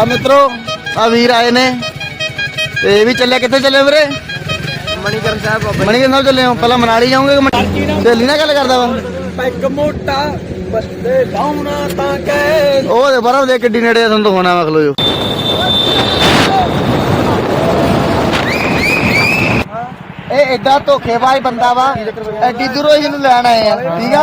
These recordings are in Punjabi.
ਆ ਮਿੱਤਰੋ ਆ ਵੀਰ ਆਏ ਨੇ। ਤੇ ਇਹ ਵੀ ਚੱਲੇ ਕਿੱਥੇ ਚੱਲੇ ਵੀਰੇ? ਮਣੀਕਰਨ ਸਾਹਿਬ ਬਾਬਾ ਮਣੀ ਨਾਲ ਚੱਲੇ ਹੋ ਪਹਿਲਾਂ ਮਨਾਲੀ ਜਾਓਗੇ ਕਿ ਦਿੱਲੀ ਨਾਲ ਗੱਲ ਕਰਦਾ ਵਾ। ਪੈਗ ਮੋਟਾ ਬੰਦੇ ਲਾਉਣਾ ਤਾਂ ਕਹਿ ਉਹ ਦੇ ਬਰਫ ਦੇ ਕਿੱਡੀ ਨੇੜੇ ਆ, ਤੁਹਾਨੂੰ ਦਿਖਾਉਣਾ ਵਾ ਖਲੋ ਜੋ ਇਹ ਏਡਾ ਧੋਖੇਬਾਜ਼ ਬੰਦਾ ਵਾ। ਐਡੀ ਦੂਰੋਂ ਇਹਨੂੰ ਲੈਣ ਆਏ ਆ ਠੀਕ ਆ?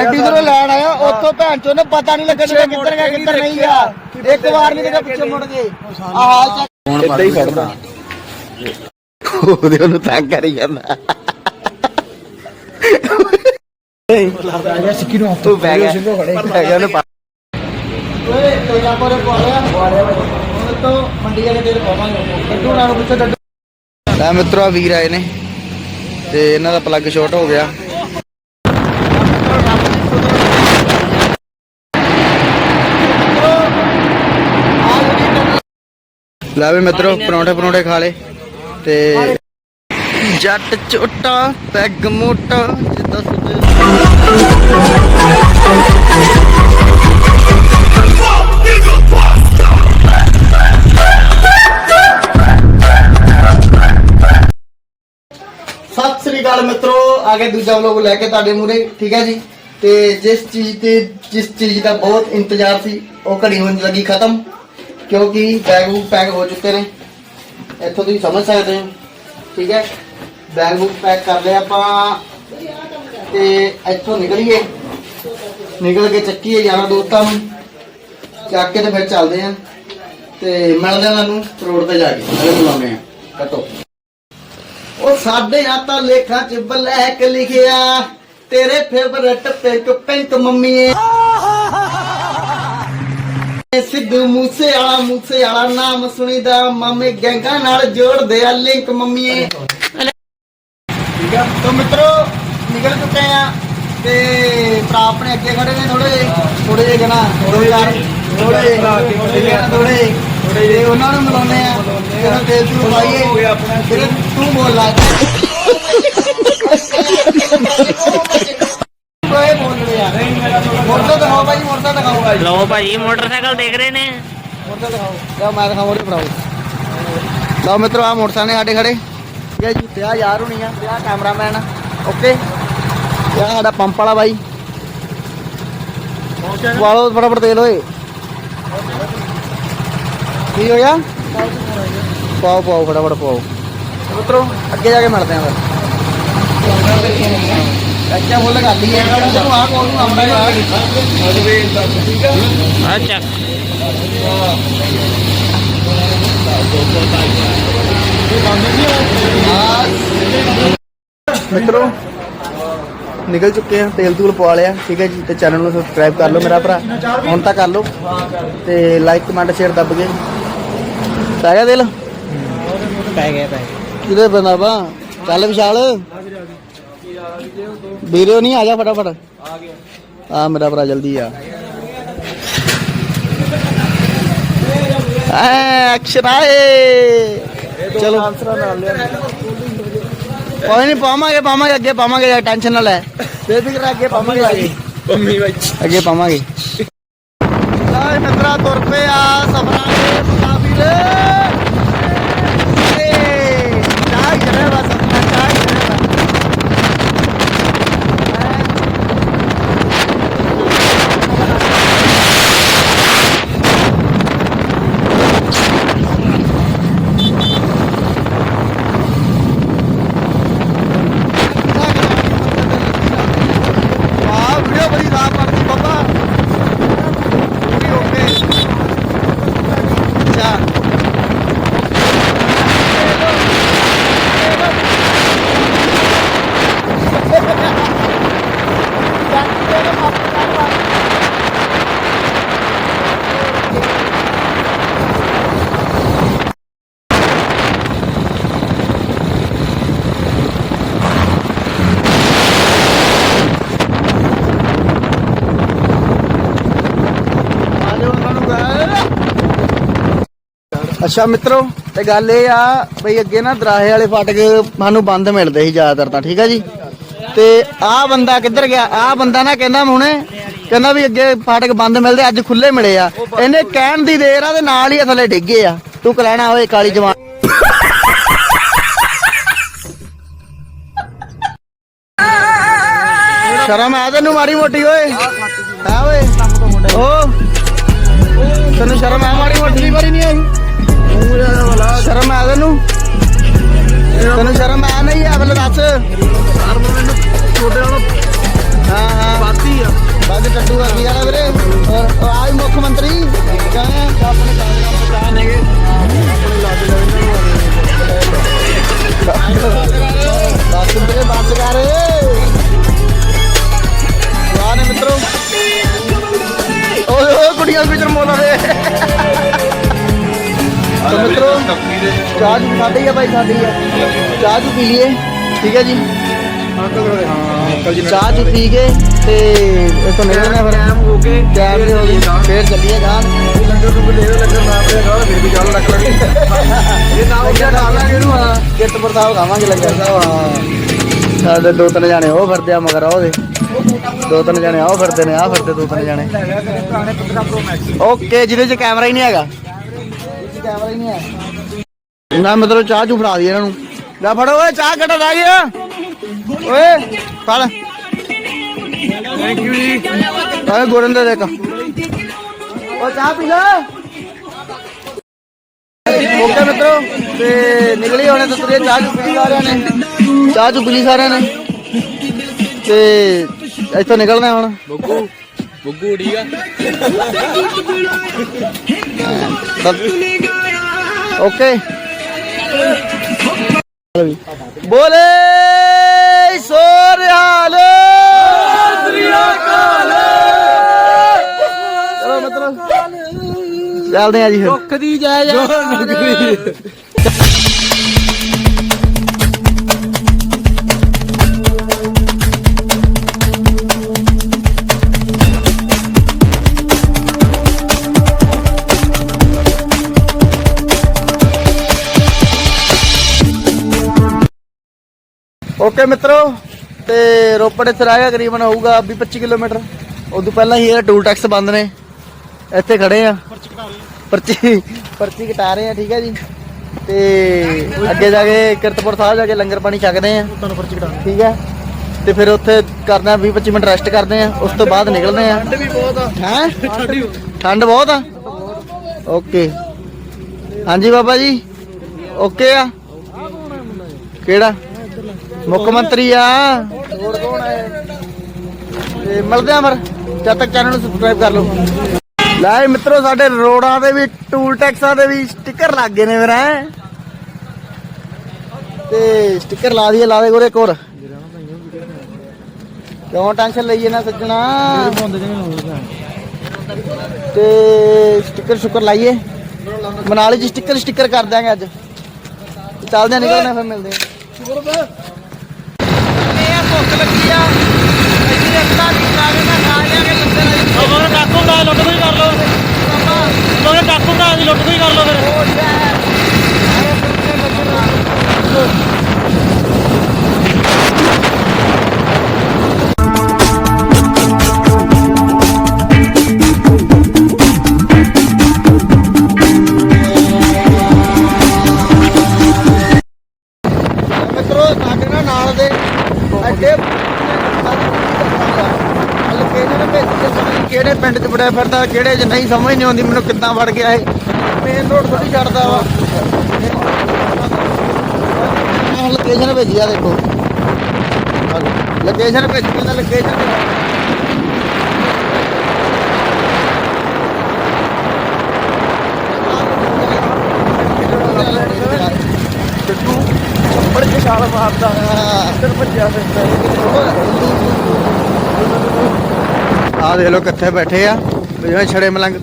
ਐਡੀ ਦੂਰੋਂ ਲੈਣ ਆਇਆ ਉੱਥੋਂ ਭੈਣ ਚੋਂ ਨੇ ਪਤਾ ਨਹੀਂ ਲੱਗਣ ਕਿੱਧਰ ਗਿਆ ਕਿੱਧਰ ਨਹੀਂ ਗਿਆ। ਇੱਕ ਵਾਰ ਨਹੀਂ ਦੇਖਿਆ ਪਿੱਛੇ ਮੁੜ ਗਏ। ਆ ਹਾਲ ਚੱਕ ਇੱਦਾਂ ਹੀ ਫੜਦਾ ਉਹਦੇ ਉਹਨੂੰ ਤੰਗ ਕਰੀ ਜਾਂਦਾ। ਨੂੰ ਤੂੰ ਬਹਿ ਗਿਆ। ਉਹਨੇ ਪਾ। ਓਏ ਤੋਇਆ ਪਰੇ ਪਵਾਲਿਆ ਪਵਾਲਿਆ ਉਹ ਤੋਂ ਮੰਡੀ ਵਾਲੇ ਤੇਰੇ ਪਾਵਾਂਗੇ। ਕੱਢੂ ਨਾਲ ਪਿੱਛੇ ਲੈ ਮਿੱਤਰੋ, ਆ ਵੀਰ ਆਏ ਨੇ ਤੇ ਇਹਨਾਂ ਦਾ ਪਲੱਗ ਸ਼ਾਰਟ ਹੋ ਗਿਆ। ਲੈ ਵੀ ਮਿੱਤਰੋ, ਪਰੌਂਠੇ ਪਰੌਂਠੇ ਖਾ ਲੇ ਤੇ ਜੱਟ ਝੋਟਾ ਪੈਗ ਮੋਟਾ, ਜਿੱਦਾਂ ਸੁਦੇ ਮਿੱਤਰੋ ਦੂਜਾ ਵਲੋਗ ਲੈ ਕੇ ਤੁਹਾਡੇ ਮੂਰੇ ਠੀਕ ਹੈ ਜੀ? ਤੇ ਜਿਸ ਚੀਜ਼ ਤੇ, ਜਿਸ ਚੀਜ਼ ਦਾ ਬਹੁਤ ਇੰਤਜ਼ਾਰ ਸੀ, ਉਹ ਘੜੀ ਹੋਣ ਲੱਗੀ ਖਤਮ, ਕਿਉਂਕਿ ਬੈਗ ਬੁੱਕ ਪੈਕ ਹੋ ਚੁੱਕੇ ਨੇ। ਇੱਥੋਂ ਤੁਸੀਂ ਸਮਝ ਸਕਦੇ ਹੋ, ਠੀਕ ਹੈ? ਬੈਗ ਬੁੱਕ ਪੈਕ ਕਰ ਲਿਆ ਆਪਾਂ, ਤੇ ਇੱਥੋਂ ਨਿਕਲੀਏ। ਨਿਕਲ ਕੇ ਚੱਕੀਏ ਯਾਰਾਂ ਦੋਸਤਾਂ ਨੂੰ। ਚੱਕ ਕੇ ਤੇ ਫਿਰ ਚੱਲਦੇ ਆਂ ਤੇ ਮਿਲਦੇ ਆਂ ਤੁਹਾਨੂੰ ਰੋਡ ਤੇ ਜਾ ਕੇ। ਅਗਲੇ ਬੁਲਾਉਂਦੇ ਆਂ ਕੱਟੋ। ਉਹ ਸਾਡੇ ਆ ਤਾਂ ਲੇਖਾਂ 'ਚ ਬਲੈਕ ਲਿਖਿਆ। ਤੇਰੇ ਫੇਵਰਟ ਪਿੰਕ ਪਿੰਕ ਮੰਮੀਏ ਸਿੱਧੂ ਮੂਸੇ ਵਾਲਾ ਮੂਸੇ ਵਾਲਾ ਨਾਮ ਸੁਣੀਦਾ। ਮਾਮੇ ਗੈਂਗਾਂ ਨਾਲ ਜੋੜਦੇ ਆ ਲਿੰਕ ਮੰਮੀਏ ਠੀਕ ਆ? ਤਾਂ ਮਿੱਤਰੋ, ਨਿਕਲ ਚੁੱਕੇ ਆ ਤੇ ਭਰਾ ਆਪਣੇ ਅੱਗੇ ਖੜੇ ਨੇ ਥੋੜੇ ਥੋੜੇ ਜਿਹੇ ਕਹਣਾ ਥੋੜੇ ਯਾਰ। ਥੋੜੇ ਥੋੜੇ ਥੋੜੇ ਤੇ ਉਹਨਾਂ ਨੂੰ ਮਿਲਾਉਂਦੇ ਆ ਜਿਹੜਾ ਤੇਲ ਤੂੰ ਪਾਈਏ ਫਿਰ ਤੂੰ ਬੋਲ ਲਾ। ਕੋਈ ਬੋਲ ਰਿਹਾ ਮੋਟਰ ਦਿਖਾਓ ਭਾਈ ਮੋਟਰ ਦਿਖਾਓ ਭਾਈ। ਲੋ ਭਾਜੀ ਮੋਟਰਸਾਈਕਲ ਦੇਖ ਰਹੇ ਨੇ। ਮੋਟਰ ਦਿਖਾਓ। ਲਿਆ ਮੈਂ ਦਿਖਾਵਾਂ ਉਹਦੇ ਫੜਾਓ। ਲਓ ਮਿੱਤਰੋ ਆ ਮੋਟਰਸਾਈਕਲ ਸਾਡੇ ਖੜੇ। ਠੀਕ ਹੈ ਜੀ ਤੇ ਆ ਯਾਰ ਹੁਣੀ ਆ ਤੇ ਆ। ਕੈਮਰਾਮੈਨ ਓਕੇ ਆ ਸਾਡਾ ਪੰਪ ਵਾਲਾ ਬਾਈ। ਵਾਲੋ ਫਟਾਫਟ ਤੇਲ ਓਏ। ਕੀ ਹੋਇਆ ਪਾਓ ਪਾਓ ਫਟਾਫਟ ਪਾਓ। ਮਿੱਤਰੋ ਅੱਗੇ ਜਾ ਕੇ ਮਿਲਦੇ ਆਂ ਫਿਰ। ਅੱਛਾ ਮੁੱਲ ਕਰ ਲਈਏ ਤੈਨੂੰ ਆ ਕੋਲ ਨੂੰ ਆਉਂਦਾ ਆ ਅੱਛਾ ਮਿੱਤਰੋ ਨਿਕਲ ਚੁੱਕੇ ਆ ਤੇਲ ਤੂਲ ਪਵਾ ਲਿਆ ਠੀਕ ਹੈ ਜੀ ਤੇ ਚੈਨਲ ਨੂੰ ਸਬਸਕ੍ਰਾਈਬ ਕਰ ਲਓ ਮੇਰਾ ਭਰਾ। ਹੁਣ ਤਾਂ ਕਰ ਲਓ। ਤੇ ਲਾਈਕ ਕਮੈਂਟ ਸ਼ੇਅਰ ਦੱਬ ਕੇ। ਪੈ ਗਿਆ ਦਿਲ? ਪੈ ਗਿਆ ਪੈ ਕਿਹਦੇ ਬੰਦਾ ਵਾ? ਚੱਲ ਵਿਸ਼ਾਲ। ਵੀਰੇ ਨਹੀਂ ਆ ਜਾ ਫਟਾਫਟ। ਆ ਗਿਆ ਆ ਮੇਰਾ ਭਰਾ ਜਲਦੀ ਆ। ਐ ਅਕਸ਼ਰਾਏ ਚਲੋ ਨਾਲ ਲਿਆ ਕੋਈ ਨਹੀਂ ਪਾਵਾਂਗੇ ਪਾਵਾਂਗੇ ਅੱਗੇ ਪਾਵਾਂਗੇ ਟੈਨਸ਼ਨ ਨਾ ਲੈ। ਬੇਫਿਕਰ ਅੱਗੇ ਪਾਵਾਂਗੇ। ਪੰਮੀ ਬਾਈ ਅੱਗੇ ਪਾਵਾਂਗੇ। ਲੈ ਮਿੱਤਰਾ ਤੁਰ ਪਏ ਆ ਸਫਰਾਂ ਦੇ। ਮੁਸਾਫਿਰ ਏ ਚਾਹ ਜਰੇ ਬਸ ਆਪਣਾ ਚਾਹ ਜਰੇ ਵਾਹ ਵੀਡੀਓ ਬੜੀ ਸਾਫ਼ ਕਰਦੀ ਬਾਬਾ ਪੂਰੀ ਓਕੇ ਅੱਛਾ ਆਜੋ ਉਹਨਾਂ ਨੂੰ ਗਾ- ਅੱਛਾ, ਮਿੱਤਰੋ ਤੇ ਗੱਲ ਇਹ ਆ ਬਈ ਅੱਗੇ ਨਾ ਦਰਾਹੇ ਵਾਲੇ ਫਾਟਕ ਸਾਨੂੰ ਬੰਦ ਮਿਲਦੇ ਸੀ ਜ਼ਿਆਦਾਤਰ ਤਾਂ, ਠੀਕ ਆ ਜੀ? ਤੇ ਆਹ ਬੰਦਾ ਕਿੱਧਰ ਗਿਆ? ਆਹ ਬੰਦਾ ਨਾ ਕਹਿੰਦਾ ਹੁਣੇ ਕਹਿੰਦਾ ਵੀ ਅੱਗੇ ਫਾਟਕ ਬੰਦ ਮਿਲਦੇ, ਅੱਜ ਖੁੱਲੇ ਮਿਲੇ ਆ। ਇਹਨੇ ਕਹਿਣ ਦੀ ਦੇਰ ਆ ਤੇ ਨਾਲ ਹੀ ਥੱਲੇ ਡਿੱਗੇ ਆ। ਤੂੰ ਕਲੈਣਾ ਓਏ, ਕਾਲੀ ਜਵਾਨ। ਸ਼ਰਮ ਆ ਤੈਨੂੰ ਮਾਰੀ ਮੋਟੀ, ਓਏ? ਹੈ ਓਏ। ਓ। ਤੈਨੂੰ ਸ਼ਰਮ ਆ ਮਾਰੀ ਮੋਟੀ ਵਾਰੀ ਨਹੀਂ ਆਈ। ਸ਼ਰਮ ਆ ਤੈਨੂੰ? ਤੈਨੂੰ ਸ਼ਰਮ ਆ ਨਹੀਂ ਆ ਪਹਿਲਾਂ ਦੱਸ। ਛੋਟੇ ਵਾਲਾ ਹਾਂ ਹਾਂ। ਪਾਤੀ ਆ ਬਾਕੀ ਟੱਟੂ ਆ ਕੀ ਜਾਣਾ ਵੀਰੇ ਔਰ ਉਹ ਮੁੱਖ ਮੰਤਰੀ। ਕਹਾਂ ਆਪਣੇ ਚਾਹ ਜੂ ਸਾਡੀ ਆ ਭਾਈ ਸਾਡੀ ਆ। ਚਾਹ ਜੂ ਪੀ ਲਈਏ ਠੀਕ ਹੈ ਜੀ? ਅੰਕਲ ਜੀ ਚਾਹ ਜੂ ਪੀ ਕੇ ਤੇ ਇਥੋਂ ਨਿਕਲਣਾ ਫਿਰ। ਟਾਈਮ ਹੋ ਕੇ ਟਾਈਮ ਹੋ ਗਈ ਫੇਰ ਚੱਲੀਏ ਗਾਂ ਲੰਗਰ ਨੂੰ ਲੈ ਲੰਗਰ ਨਾ ਆਪਣੇ ਗਾਲ ਫਿਰ ਵੀ ਗੱਲ ਰੱਖ ਲਾਂਗੇ ਇਹ ਨਾ ਹੋ ਗਿਆ ਖਾ ਲਾਂਗੇ ਇਹਨੂੰ। ਹਾਂ ਕਿਰਤਪੁਰ ਸਾਹਿਬ ਖਾਵਾਂਗੇ ਲੰਗਰ। ਸਾਹਿਬ ਹਾਂ। ਸਾਡੇ ਦੋ ਤਿੰਨ ਜਾਣੇ ਉਹ ਫਿਰਦੇ ਆ ਮਗਰ ਉਹਦੇ। ਦੋ ਤਿੰਨ ਜਾਣੇ ਆਹ ਫਿਰਦੇ ਨੇ ਆਹ ਫਿਰਦੇ ਦੋ ਤਿੰਨ ਜਾਣੇ। ਪੁਰਾਣੇ 15 ਪ੍ਰੋ ਮੈਕਸ ਓਕੇ ਜਿਹਦੇ 'ਚ ਕੈਮਰਾ ਹੀ ਨਹੀਂ ਹੈਗਾ। ਕੈਮਰਾ ਹੀ ਨਹੀਂ ਹੈ ਨਾ ਮਤਲਬ ਚਾਹ ਚੂ ਫੜਾ ਦੀ ਇਹਨਾਂ ਨੂੰ। ਲੈ ਫੜੋ ਓਏ ਚਾਹ ਕੱਢ ਰਹਿ ਗਿਆ ਓਏ ਫੜ। ਥੈਂਕ ਯੂ ਜੀ। ਓਏ ਗੋਰਨ ਦੇ ਦੇਖ ਓ ਚਾਹ ਪੀ ਲੈ। ਓਕੇ ਮਿੱਤਰੋ ਤੇ ਨਿਕਲੀ ਹੋਣੇ ਤੁਰੇ ਚਾਹ ਚੂ ਪੀ ਸਾਰਿਆਂ ਨੇ। ਚਾਹ ਚੂ ਪੀ ਸਾਰਿਆਂ ਨੇ। ਤੇ ਇੱਥੋਂ ਨਿਕਲਣਾ ਹੁਣ। ਬੱਗੂ ਬੱਗੂ ਉਡੀਗਾ ਓਕੇ। ਬੋਲੇ ਸੋਰਿਆਲ ਚਲੋ ਮਿੱਤਰੋ ਚੱਲਦੇ ਆ ਜੀ ਫਿਰ। ਦੁੱਖ ਦੀ ਜੈ ਜੈ। ਓਕੇ ਮਿੱਤਰੋ ਤੇ ਰੋਪੜ ਇੱਥੇ ਰਹਿ ਗਿਆ ਕਰੀਬਨ ਹੋਊਗਾ 20 25 ਕਿਲੋਮੀਟਰ। ਉਦੋਂ ਪਹਿਲਾਂ ਹੀ ਇਹ ਟੂਲ ਟੈਕਸ ਬੰਦ ਨੇ। ਇੱਥੇ ਖੜੇ ਆ। ਪਰਚੀ ਪਰਚੀ ਕਟਾ ਰਹੇ ਆ ਠੀਕ ਹੈ ਜੀ। ਤੇ ਅੱਗੇ ਜਾ ਕੇ ਕਿਰਤਪੁਰ ਸਾਹਿਬ ਜਾ ਕੇ ਲੰਗਰ ਪਾਣੀ ਛਕਦੇ ਆ। ਤੁਹਾਨੂੰ ਪਰਚੀ ਕਟਾ ਠੀਕ ਹੈ ਤੇ ਫਿਰ ਉੱਥੇ ਕਰਨਾ 20 25 ਮਿੰਟ ਰੈਸਟ ਕਰਦੇ ਆ। ਉਸ ਤੋਂ ਬਾਅਦ ਨਿਕਲਦੇ ਆ। ਠੰਡ ਵੀ ਬਹੁਤ ਆ। ਹੈ? ਠੰਡ ਬਹੁਤ ਆ? ਓਕੇ। ਹਾਂਜੀ ਬਾਬਾ ਜੀ। ਓਕੇ ਆ। ਕਿਹੜਾ? ਮੁੱਖ ਮੰਤਰੀ ਆ। ਹੋਰ ਕੌਣ ਹੈ ਤੇ ਮਿਲਦੇ ਆ ਫਿਰ, ਜਦ ਤੱਕ ਚੈਨਲ ਨੂੰ ਸਬਸਕ੍ਰਾਈਬ ਕਰ ਲਓ। ਲੈ ਮਿੱਤਰੋ, ਸਾਡੇ ਰੋਡਾਂ ਦੇ ਵੀ ਟੂਲ ਟੈਕਸਾਂ ਦੇ ਵੀ ਸਟicker ਲੱਗ ਗਏ ਨੇ ਮੇਰਾ ਤੇ ਸਟicker ਲਾ ਦਈਏ, ਲਾ ਦੇ ਕੋਰੇ ਕੋਰ ਕਿਉਂ ਟੈਨਸ਼ਨ ਲਈਏ ਨਾ ਸੱਜਣਾ? ਤੇ ਸਟicker ਸ਼ੁਕਰ ਲਾਈਏ। ਮਨਾਲੀ ਚ ਸਟicker ਸਟicker ਕਰ ਦਿਆਂਗੇ ਅੱਜ। ਚੱਲਦੇ ਆ ਨਿਕਲਦੇ ਫਿਰ ਮਿਲਦੇ ਆ ਭੁੱਖ ਲੱਗੀ ਆ। ਇੱਥੇ ਰਸਤਾ ਨਹੀਂ ਕਾਗੇ ਨਾ ਖਾ ਲਿਆਂਗੇ ਲੰਗਰ ਉਹਨੇ ਡਾਕੂ ਬਣਾ ਲੁੱਟ ਕੋਈ ਕਰ ਲੋ ਉਹਨੇ ਬਣਾ ਦੀ ਲੁੱਟ ਕੋਈ ਕਰ ਲੋ ਫਿਰ। ਮਿੱਤਰੋ ਬੜਿਆ ਫਿਰਦਾ ਕਿਹੜੇ 'ਚ ਨਹੀਂ ਸਮਝ ਨਹੀਂ ਆਉਂਦੀ ਮੈਨੂੰ ਕਿੱਦਾਂ ਵੜ ਗਿਆ ਇਹ। ਮੇਨ ਰੋਡ ਥੋੜੀ ਛੱਡਦਾ ਵਾ। ਲੋਕੇਸ਼ਨ ਭੇਜੀ ਆ ਦੇਖੋ। ਲੋਕੇਸ਼ਨ ਭੇਜੀ ਕਹਿੰਦਾ ਲੋਕੇਸ਼ਨ ਬੜੇ ਕੇ ਛਾਲ ਮਾਰਦਾ। ਇੱਧਰ ਭੱਜਿਆ ਫਿਰਦਾ ਆ ਦੇਖ ਲੋ ਕਿੱਥੇ ਬੈਠੇ ਆ। ਜਿਵੇਂ ਛੜੇ ਮਲੰਗ।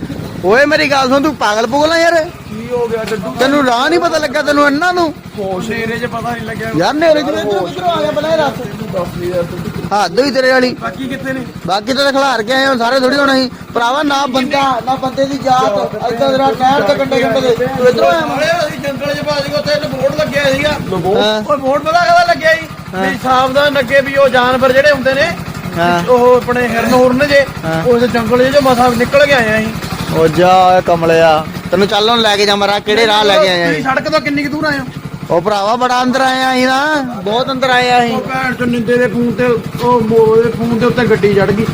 ਓਏ ਮੇਰੀ ਗੱਲ ਸੁਣ ਤੂੰ ਪਾਗਲ ਪੁਗਲ ਆ ਯਾਰ। ਕੀ ਹੋ ਗਿਆ ਡੱਡੂ? ਤੈਨੂੰ ਰਾਹ ਨਹੀਂ ਪਤਾ ਲੱਗਾ ਤੈਨੂੰ ਇਹਨਾਂ ਨੂੰ। ਹੋਸ਼ ਏਰੇ 'ਚ ਪਤਾ ਨਹੀਂ ਲੱਗਿਆ। ਯਾਰ ਨੇਰੇ ਜਿਵੇਂ ਤੂੰ ਕਿੱਧਰੋਂ ਆ ਗਿਆ ਬਣਾ ਦੱਸ ਦੱਸ ਨਹੀਂ ਯਾਰ ਤੂੰ ਹੱਦ ਵੀ ਤੇਰੇ ਵਾਲੀ। ਬਾਕੀ ਕਿੱਥੇ ਨੇ? ਬਾਕੀ ਤਾਂ ਖਿਲਾਰ ਕੇ ਆਏ ਹੁਣ ਸਾਰੇ ਥੋੜੀ ਹੋਣਾ ਸੀ। ਭਰਾਵਾ ਨਾ ਬੰਦਾ ਨਾ ਬੰਦੇ ਦੀ ਜਾਤ। ਐਦਾਂ ਜਰਾ ਨਹਿਰ ਤੇ ਕੰਡੇ ਕੰਡੇ ਦੇ। ਤੂੰ ਇਧਰੋਂ ਆਇਆ ਨਾਲੇ ਅਸੀਂ ਜੰਗਲ 'ਚ ਬਾਜ ਉੱਥੇ ਇੱਕ ਬੋਰਡ ਲੱਗਿਆ ਸੀਗਾ। ਹਾਂ। ਉਹ ਬੋਰਡ ਪਤਾ ਕਦਾ ਲੱਗਿਆ ਸੀ? ਵੀ ਸਾਵਧਾਨ ਅੱਗੇ ਵੀ ਉਹ ਜਾਨਵਰ ਜਿਹੜੇ ਹੁੰਦੇ ਨੇ ਹਾਂ। ਉਹ ਆਪਣੇ ਹਿਰਨ ਹੁਰਨ ਜੇ ਹਾਂ। ਉਸ ਜੰਗਲ ਜੇ ਜੋ ਮਸਾ ਨਿਕਲ ਕੇ ਆਏ ਆ ਅਸੀਂ। ਉਹ ਜਾ ਓਏ ਕਮਲਿਆ ਤੈਨੂੰ ਚੱਲ ਹੁਣ ਲੈ ਕੇ ਜਾ ਮਰਾ ਕਿਹੜੇ ਰਾਹ ਲੈ ਕੇ ਆਏ ਤੁਸੀਂ ਸੜਕ ਤੋਂ ਕਿੰਨੀ ਕੁ ਦੂਰ ਆਏ ਹੋ? ਉਹ ਭਰਾਵਾ ਬੜਾ ਅੰਦਰ ਆਏ ਆਂ ਅਸੀਂ ਨਾ ਬਹੁਤ ਅੰਦਰ ਆਏ ਆਂ ਅਸੀਂ। ਉਹ ਭੈਣ ਚ ਨਿੰਦੇ ਦੇ ਫੋਨ ਤੇ ਉਹ ਮੋਹ ਦੇ ਫੋਨ ਦੇ ਉੱਤੇ ਗੱਡੀ ਚੜ ਗਈ।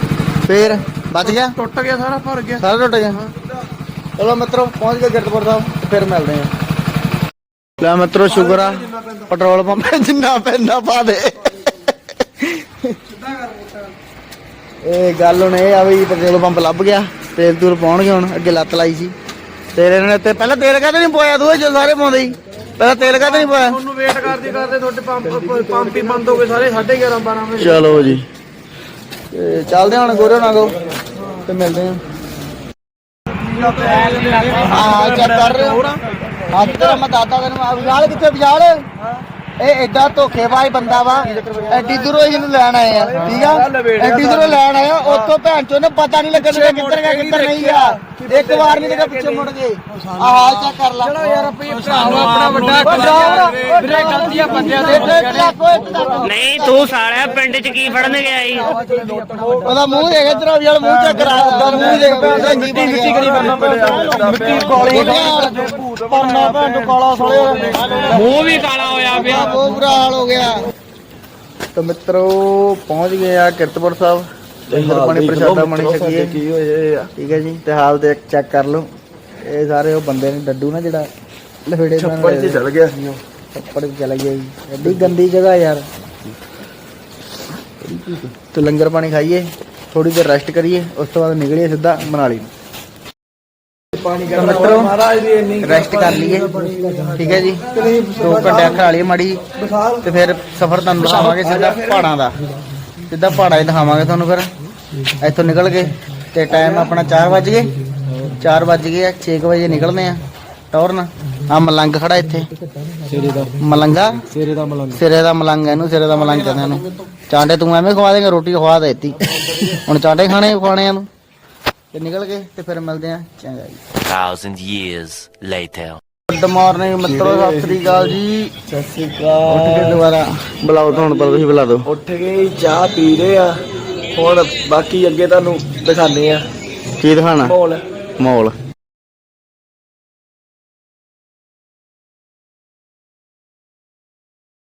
ਫੇਰ ਬਚ ਗਿਆ? ਟੁੱਟ ਗਿਆ ਸਾਰਾ ਭਰ ਗਿਆ। ਸਾਰਾ ਟੁੱਟ ਗਿਆ? ਚਲੋ ਮਿੱਤਰੋ ਪਹੁੰਚ ਗਏ ਗਿਰਦਪੁਰ ਸਾਹਿਬ ਤੇ ਫਿਰ ਮਿਲਦੇ ਆਂ। ਲੈ ਮਿੱਤਰੋ ਸ਼ੁਕਰ ਆ ਪੈਟਰੋਲ ਪੰਪ ਜਿੰਨਾ ਪੈਂਦਾ ਪਾ ਦੇ। ਇਹ ਗੱਲ ਹੁਣ ਇਹ ਆ ਵੀ ਪੈਟਰੋਲ ਪੰਪ ਲੱਭ ਗਿਆ ਤੇਲ ਤੂਰ ਪਾਉਣਗੇ ਹੁਣ ਅੱਗੇ ਲੱਤ ਲਾਈ ਸੀ। ਤੇਰੇ ਨੇ ਤੇ ਪਹਿਲਾਂ ਤੇਲ ਕਾਹਤੇ ਨਹੀਂ ਪਾਇਆ ਤੂੰ ਜਦੋਂ ਸਾਰੇ ਪਾਉਂਦੇ ਸੀ? ਪਹਿਲਾਂ ਤੇਲ ਕਾਹਤੇ ਨਹੀਂ ਪਾਇਆ ਤੁਹਾਨੂੰ ਵੇਟ ਕਰਦੇ ਕਰਦੇ ਤੁਹਾਡੇ ਪੰਪ ਪੰਪ ਹੀ ਬੰਦ ਹੋ ਗਏ ਸਾਰੇ 11:30 12 ਵਜੇ। ਚਲੋ ਜੀ। ਤੇ ਚੱਲਦੇ ਹਾਂ ਹੁਣ ਗੋਰੇ ਨਾਲ ਕੋ ਤੇ ਮਿਲਦੇ ਹਾਂ। ਹਾਂ ਚੈੱਕ ਕਰ ਰਹੇ ਹੋ। ਅੱਜ ਤੇਰਾ ਮੈਂ ਦਾਦਾ ਤੈਨੂੰ ਆ ਵਿਸ਼ਾਲ ਕਿੱਥੇ ਵਿਸ਼ਾਲ ਇਹ ਐਡਾ ਧੋਖੇਬਾਜ਼ ਬੰਦਾ ਵਾ। ਐਡੀ ਦੂਰੋਂ ਇਹਨੂੰ ਲੈਣ ਆਏ ਆ ਠੀਕ ਆ? ਐਡੀ ਦੂਰੋਂ ਲੈਣ ਆਇਆ ਉੱਥੋਂ ਭੈਣ ਚੋਂ ਨੇ ਪਤਾ ਨਹੀਂ ਲੱਗਣ ਕਿੱਧਰ ਗਿਆ ਕਿੱਧਰ ਨਹੀਂ ਗਿਆ। ਇੱਕ ਵਾਰ ਨਹੀਂ ਦੇਖਿਆ ਪਿੱਛੇ ਮੁੜ ਗਏ। ਆ ਹਾਲ ਚੈੱਕ ਕਰ ਲੈ। ਚਲੋ ਯਾਰ ਆਪਣਾ ਵੱਡਾ ਵੀਰੇ ਗਲਤੀਆਂ ਬੰਦਿਆਂ ਦੇ ਨਹੀਂ ਤੂੰ ਸਾਲਿਆ ਪਿੰਡ 'ਚ ਕੀ ਫੜਨ ਗਿਆ ਈ? ਉਹਦਾ ਮੂੰਹ ਦੇਖ ਇਧਰ ਵਿਆਲ ਮੂੰਹ ਚੈੱਕ ਕਰਾ। ਉਹਦਾ ਮੂੰਹ ਦੇਖ ਭੈਣ ਮਿੱਟੀ ਮਿੱਟੀ ਕਰੀ ਮਿੱਟੀ ਕਾਲੀ ਪਰਨਾ ਭੈਣ ਕਾਲਾ ਸੋਲੇ ਮੂੰਹ ਵੀ ਕਾਲਾ ਹੋਇਆ ਪਿਆ। ਬਹੁਤ ਬੁਰਾ ਹਾਲ ਹੋ ਗਿਆ। ਤਾਂ ਮਿੱਤਰੋ ਪਹੁੰਚ ਗਏ ਆ ਕਿਰਤਪੁਰ ਸਾਹਿਬ। ਤੇ ਫਿਰ ਪਾਣੀ ਪ੍ਰਸ਼ਾਦਾ ਪਾਣੀ ਛਕੀਏ ਕੀ ਹੋਏ ਆ। ਠੀਕ ਹੈ ਜੀ ਤੇ ਹਾਲ ਦੇਖ ਚੈੱਕ ਕਰ ਲਓ। ਇਹ ਸਾਰੇ ਉਹ ਬੰਦੇ ਨੇ ਡੱਡੂ ਨਾ ਜਿਹੜਾ ਲਫੇੜੇ ਛੱਪੜ 'ਚ ਚਲ ਗਿਆ। ਛੱਪੜ 'ਚ ਚਲਾ ਗਿਆ ਜੀ। ਐਡੀ ਗੰਦੀ ਜਗ੍ਹਾ ਯਾਰ। ਤੇ ਲੰਗਰ ਪਾਣੀ ਖਾਈਏ ਥੋੜੀ ਦੇਰ ਰੈਸਟ ਕਰੀਏ ਉਸ ਤੋਂ ਬਾਅਦ ਨਿਕਲੀਏ ਸਿੱਧਾ ਮਨਾਲੀ ਨੂੰ। ਪਾਣੀ ਤਾਂ ਮਿੱਤਰੋ ਮਹਾਰਾਜ ਦੀ ਇੰਨੀ ਰੈਸਟ ਕਰ ਲਈਏ। ਠੀਕ ਹੈ ਜੀ ਦੋ ਘੰਟੇ ਖਾ ਲਈਏ ਮਾੜੀ ਤੇ ਫਿਰ ਸਫ਼ਰ ਤੁਹਾਨੂੰ ਦਿਖਾਵਾਂਗੇ ਸਿੱਧਾ ਪਹਾੜਾਂ ਦਾ। ਸਿੱਧਾ ਪਹਾੜਾਂ 'ਚ ਦਿਖਾਵਾਂਗੇ ਤੁਹਾਨੂੰ ਫਿਰ। ਇੱਥੋਂ ਨਿਕਲ ਕੇ ਤੇ ਟਾਈਮ ਆਪਣਾ 4 ਵਜ ਗਏ। 4 ਵਜ ਗਏ ਆ 6 ਵਜੇ ਨਿਕਲਦੇ ਆ ਟੌਰਨ। ਆ ਮਲੰਗ ਖੜਾ ਇੱਥੇ। ਸਿਰੇ ਦਾ। ਮਲੰਗਾ? ਸਿਰੇ ਦਾ ਮਲੰਗ। ਸਿਰੇ ਦਾ ਮਲੰਗ ਇਹਨੂੰ ਸਿਰੇ ਦਾ ਮਲੰਗ ਕਹਿੰਦੇ ਇਹਨੂੰ। ਚਾਂਡੇ ਤੂੰ ਐਵੇਂ ਖਵਾ ਦੇਂਗਾ ਰੋਟੀ ਖਵਾ ਦੇ ਦਿੱਤੀ ਹੁਣ ਚਾਂਡੇ ਖਾਣੇ ਖਾਣੇ ਇਹਨੂੰ। ਤੇ ਨਿਕਲ ਗਏ ਤੇ ਫਿਰ ਮਿਲਦੇ ਆ ਚੰਗਾ ਜੀ। Thousand years later. Good morning ਮਿੱਤਰੋ ਸਤਿ ਸ੍ਰੀ ਅਕਾਲ ਜੀ। ਸਤਿ ਸ੍ਰੀ ਉੱਠ ਕੇ ਅਕਾਲ ਦੁਬਾਰਾ ਬੁਲਾਓ ਤੁਹਾਨੂੰ ਪਰ ਤੁਸੀਂ ਬੁਲਾ ਦਿਓ। ਉੱਠ ਗਏ ਚਾਹ ਪੀ ਰਹੇ ਆ। ਹੁਣ ਬਾਕੀ ਅੱਗੇ ਤੁਹਾਨੂੰ ਦਿਖਾਣੇ ਆ। ਕੀ ਦਿਖਾਣਾ ਮਾਹੌਲ। ਮੌਲ